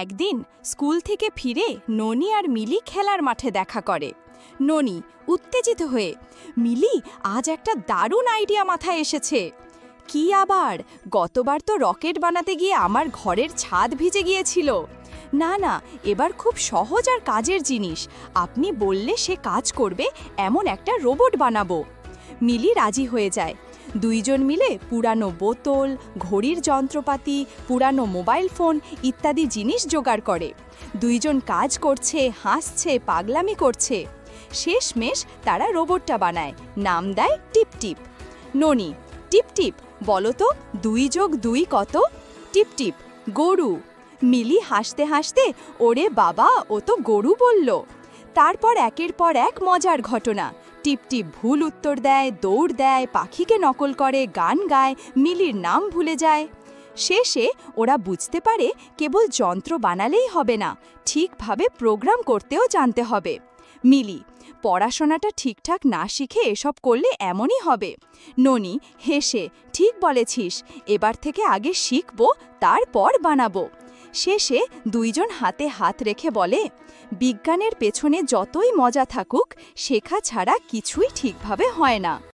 একদিন স্কুল থেকে ফিরে ননি আর মিলি খেলার মাঠে দেখা করে। ননি উত্তেজিত হয়ে, মিলি, আজ একটা দারুণ আইডিয়া মাথায় এসেছে। কি আবার? গতবার তো রকেট বানাতে গিয়ে আমার ঘরের ছাদ ভিজে গিয়েছিল। না না, এবার খুব সহজ আর কাজের জিনিস। আপনি বললে সে কাজ করবে, এমন একটা রোবট বানাবো। মিলি রাজি হয়ে যায়। দুইজন মিলে পুরানো বোতল, ঘড়ির যন্ত্রপাতি, পুরানো মোবাইল ফোন ইত্যাদি জিনিস জোগাড় করে। দুইজন কাজ করছে, হাসছে, পাগলামি করছে। শেষমেশ তারা রোবটটা বানায়, নাম দেয় টিপ টিপ। ননি, টিপ টিপ, বলো তো, দুই যোগ দুই কত? টিপ টিপ, গরু। মিলি হাসতে হাসতে, ওরে বাবা, ও তো গরু বলল। তারপর একের পর এক মজার ঘটনা। টিপটিপ ভুল উত্তর দেয়, দৌড় দেয়, পাখিকে নকল করে, গান গায়, মিলির নাম ভুলে যায়। শেষে ওরা বুঝতে পারে কেবল যন্ত্র বানালেই হবে না, ঠিকভাবে প্রোগ্রাম করতেও জানতে হবে। মিলি, পড়াশোনাটা ঠিকঠাক না শিখে এসব করলে এমনই হবে। ননি, হেসে, ঠিক বলেছিস, এবার থেকে আগে শিখব, তারপর বানাবো। শেষে দুইজন হাতে হাত রেখে বলে, বিজ্ঞানের পেছনে যতই মজা থাকুক, শেখা ছাড়া কিছুই ঠিকভাবে হয় না।